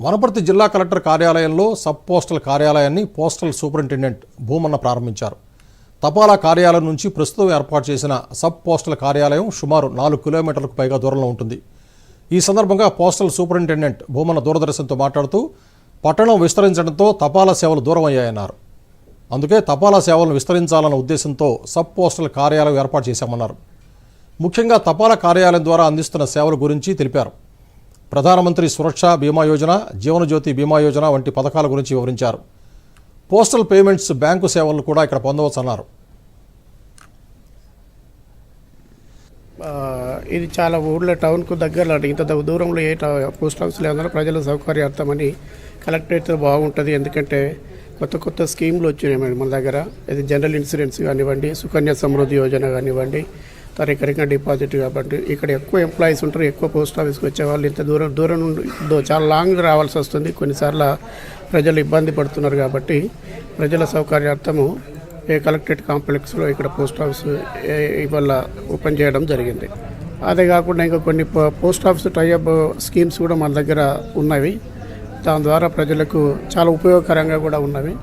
వనపర్తి జిల్లా కలెక్టర్ కార్యాలయంలో sub postal కార్యాలయాన్ని పోస్టల్ సూపరింటెండెంట్ భూమన్న ప్రారంభించారు. తపాలా కార్యాలయం నుంచి ప్రస్తుతం ఏర్పాటు చేసిన సబ్ పోస్టల్ కార్యాలయం సుమారు నాలుగు కిలోమీటర్లకు పైగా దూరంలో ఉంటుంది. ఈ సందర్భంగా పోస్టల్ సూపరింటెండెంట్ భూమన్న దూరదర్శన్తో మాట్లాడుతూ పట్టణం విస్తరించడంతో తపాలా సేవలు దూరం అయ్యాయన్నారు అందుకే తపాలా సేవలను విస్తరించాలన్న ఉద్దేశంతో సబ్ పోస్టల్ కార్యాలయం ఏర్పాటు చేశామన్నారు. ముఖ్యంగా తపాలా కార్యాలయం ద్వారా అందిస్తున్న సేవల గురించి తెలిపారు. ప్రధానమంత్రి సురక్ష బీమా యోజన జీవనజ్యోతి బీమా యోజన వంటి పథకాల గురించి వివరించారు. పోస్టల్ పేమెంట్స్ బ్యాంకు సేవలను కూడా ఇక్కడ పొందవచ్చన్నారు. ఇది చాలా ఊళ్ళో టౌన్కు దగ్గరలో ఇంత దూరంలో ఏ పోస్ట్ ఆఫీస్ లేదన్నా ప్రజల సౌకర్యార్థమని కలెక్టరేట్ బాగుంటుంది. ఎందుకంటే కొత్త కొత్త స్కీమ్లు వచ్చినాయి మన దగ్గర. ఇది జనరల్ ఇన్సూరెన్స్ కానివ్వండి సుకన్య సమృద్ధి యోజన కానివ్వండి రికరింగ్ డిపాజిట్ కాబట్టి ఇక్కడ ఎక్కువ ఎంప్లాయీస్ ఉంటారు ఎక్కువ పోస్ట్ ఆఫీస్కి వచ్చే వాళ్ళు ఇంత దూరం దూరం నుండి చాలా లాంగ్ రావాల్సి వస్తుంది. కొన్నిసార్లు ప్రజలు ఇబ్బంది పడుతున్నారు కాబట్టి ప్రజల సౌకర్యార్థము ఏ కలెక్టరేట్ కాంప్లెక్స్లో ఇక్కడ పోస్ట్ ఆఫీస్ ఇవాళ ఓపెన్ చేయడం జరిగింది. అదే కాకుండా ఇంకా కొన్ని పో- పోస్ట్ ఆఫీస్ టైఅప్ స్కీమ్స్ కూడా మన దగ్గర ఉన్నవి. దాని ద్వారా ప్రజలకు చాలా ఉపయోగకరంగా కూడా ఉన్నవి.